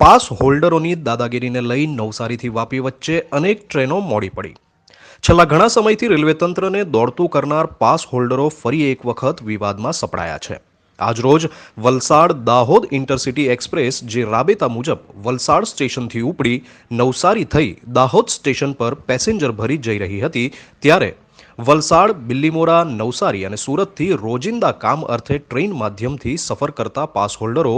Pass હોલ્ડરોની દાદાગીરીને લઈ નવસારીથી વાપી વચ્ચે અનેક ટ્રેનો મોડી પડી. છેલ્લા ઘણા સમયથી રેલવે તંત્રને દોડતું કરનાર પાસ હોલ્ડરો ફરી એક વખત વિવાદમાં સપડાયા છે. આજરોજ વલસાડ દાહોદ ઇન્ટરસિટી એક્સપ્રેસ જે રાબેતા મુજબ વલસાડ સ્ટેશનથી ઉપડી નવસારી થઈ દાહોદ સ્ટેશન પર પેસેન્જર ભરી જઈ રહી હતી, ત્યારે વલસાડ, બિલ્લીમોરા, નવસારી અને સુરતથી રોજિંદા કામ અર્થે ટ્રેન માધ્યમથી સફર કરતા પાસ હોલ્ડરો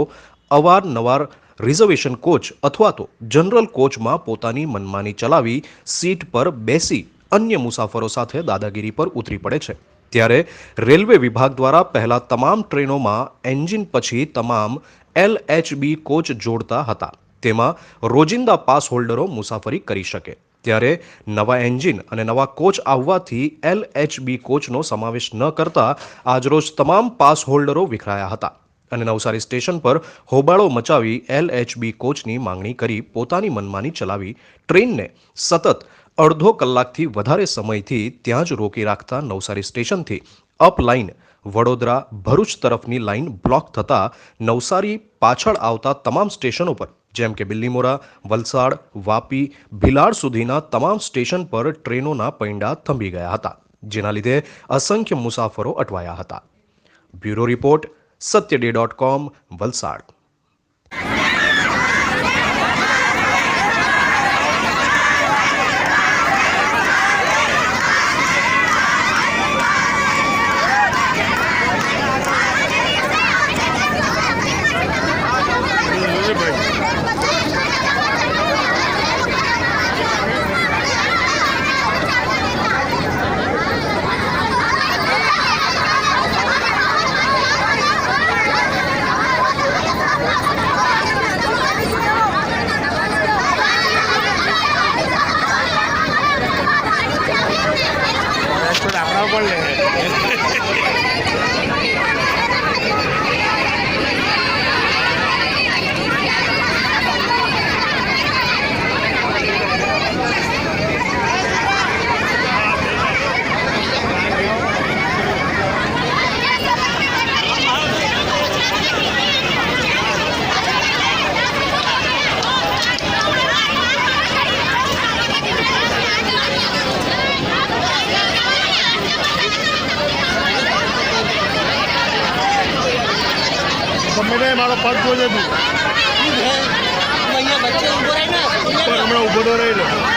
અવારનવાર રિઝર્વેશન કોચ અથવા તો જનરલ કોચમાં પોતાની મનમાની ચલાવી સીટ પર બેસી અન્ય મુસાફરો સાથે દાદાગીરી પર ઉતરી પડે છે. ત્યારે રેલવે વિભાગ દ્વારા પહેલા તમામ ટ્રેનોમાં એન્જિન પછી તમામ એલએચબી કોચ જોડતા હતા. તેમાં રોજિંદા પાસ હોલ્ડરો મુસાફરી કરી શકે. ત્યારે નવા એન્જિન અને નવા કોચ આવવાથી એલએચબી કોચનો સમાવેશ ન કરતા આજરોજ તમામ પાસ હોલ્ડરો વિખરાયા હતા. અને નવસારી સ્ટેશન પર હોબાળો મચાવી એલએચબી કોચની માંગણી કરી પોતાની મનમાની ચલાવી ટ્રેનને સતત અડધો કલાકથી વધારે સમયથી ત્યાં જ રોકી રાખતા નવસારી સ્ટેશનથી અપ લાઇન વડોદરા ભરૂચ તરફની લાઇન બ્લોક થતાં નવસારી પાછળ આવતા તમામ સ્ટેશનો પર, જેમ કે બિલ્લીમોરા, વલસાડ, વાપી, ભિલાડ સુધીના તમામ સ્ટેશન પર ટ્રેનોના પૈંડા થંભી ગયા હતા, જેના લીધે અસંખ્ય મુસાફરો અટવાયા હતા. Bureau report Satya day dot com Valsad. no, ponle. તે મારો પગ જોજે તું હમણાં ઊભો તો રહી